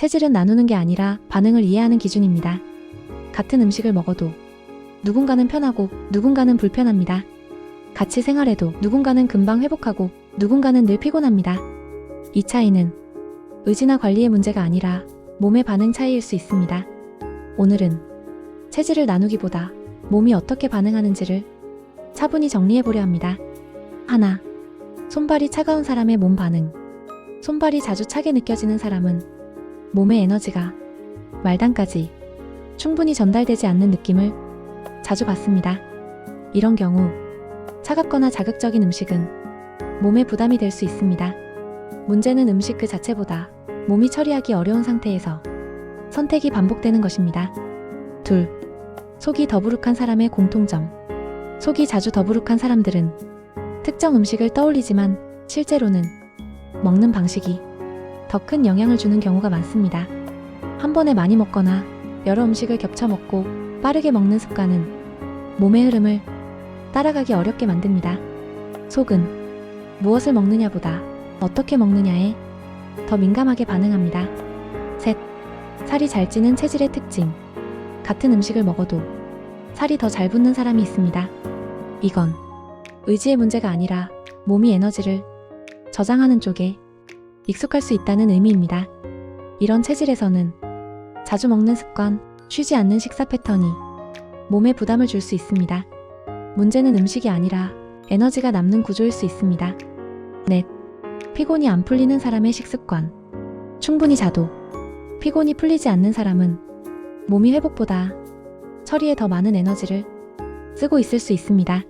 체질은 나누는 게 아니라 반응을 이해하는 기준입니다. 같은 음식을 먹어도 누군가는 편하고 누군가는 불편합니다. 같이 생활해도 누군가는 금방 회복하고 누군가는 늘 피곤합니다. 이 차이는 의지나 관리의 문제가 아니라 몸의 반응 차이일 수 있습니다. 오늘은 체질을 나누기보다 몸이 어떻게 반응하는지를 차분히 정리해 보려 합니다. 하나, 손발이 차가운 사람의 몸 반응. 손발이 자주 차게 느껴지는 사람은 몸의 에너지가 말단까지 충분히 전달되지 않는 느낌을 자주 받습니다. 이런 경우 차갑거나 자극적인 음식은 몸에 부담이 될 수 있습니다. 문제는 음식 그 자체보다 몸이 처리하기 어려운 상태에서 선택이 반복되는 것입니다. 둘, 속이 더부룩한 사람의 공통점. 속이 자주 더부룩한 사람들은 특정 음식을 떠올리지만 실제로는 먹는 방식이 더 큰 영향을 주는 경우가 많습니다. 한 번에 많이 먹거나 여러 음식을 겹쳐 먹고 빠르게 먹는 습관은 몸의 흐름을 따라가기 어렵게 만듭니다. 속은 무엇을 먹느냐보다 어떻게 먹느냐에 더 민감하게 반응합니다. 셋. 살이 잘 찌는 체질의 특징. 같은 음식을 먹어도 살이 더 잘 붙는 사람이 있습니다. 이건 의지의 문제가 아니라 몸이 에너지를 저장하는 쪽에 익숙할 수 있다는 의미입니다. 이런 체질에서는 자주 먹는 습관, 쉬지 않는 식사 패턴이 몸에 부담을 줄 수 있습니다. 문제는 음식이 아니라 에너지가 남는 구조일 수 있습니다. 넷. 피곤이 안 풀리는 사람의 식습관. 충분히 자도 피곤이 풀리지 않는 사람은 몸이 회복보다 처리에 더 많은 에너지를 쓰고 있을 수 있습니다.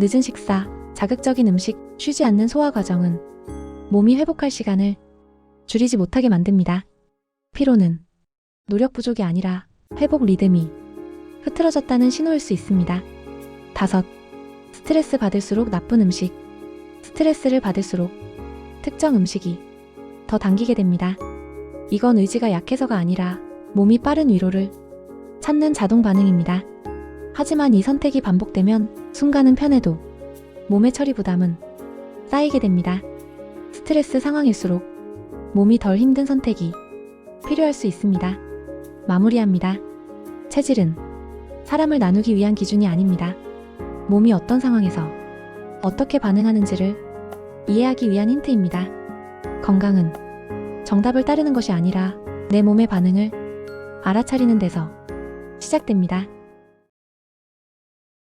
늦은 식사, 자극적인 음식, 쉬지 않는 소화 과정은 몸이 회복할 시간을 줄이지 못하게 만듭니다. 피로는 노력 부족이 아니라 회복 리듬이 흐트러졌다는 신호일 수 있습니다. 다섯, 스트레스 받을수록 나쁜 음식. 스트레스를 받을수록 특정 음식이 더 당기게 됩니다. 이건 의지가 약해서가 아니라 몸이 빠른 위로를 찾는 자동 반응입니다. 하지만 이 선택이 반복되면 순간은 편해도 몸의 처리 부담은 쌓이게 됩니다. 스트레스 상황일수록 몸이 덜 힘든 선택이 필요할 수 있습니다. 마무리합니다. 체질은 사람을 나누기 위한 기준이 아닙니다. 몸이 어떤 상황에서 어떻게 반응하는지를 이해하기 위한 힌트입니다. 건강은 정답을 따르는 것이 아니라 내 몸의 반응을 알아차리는 데서 시작됩니다.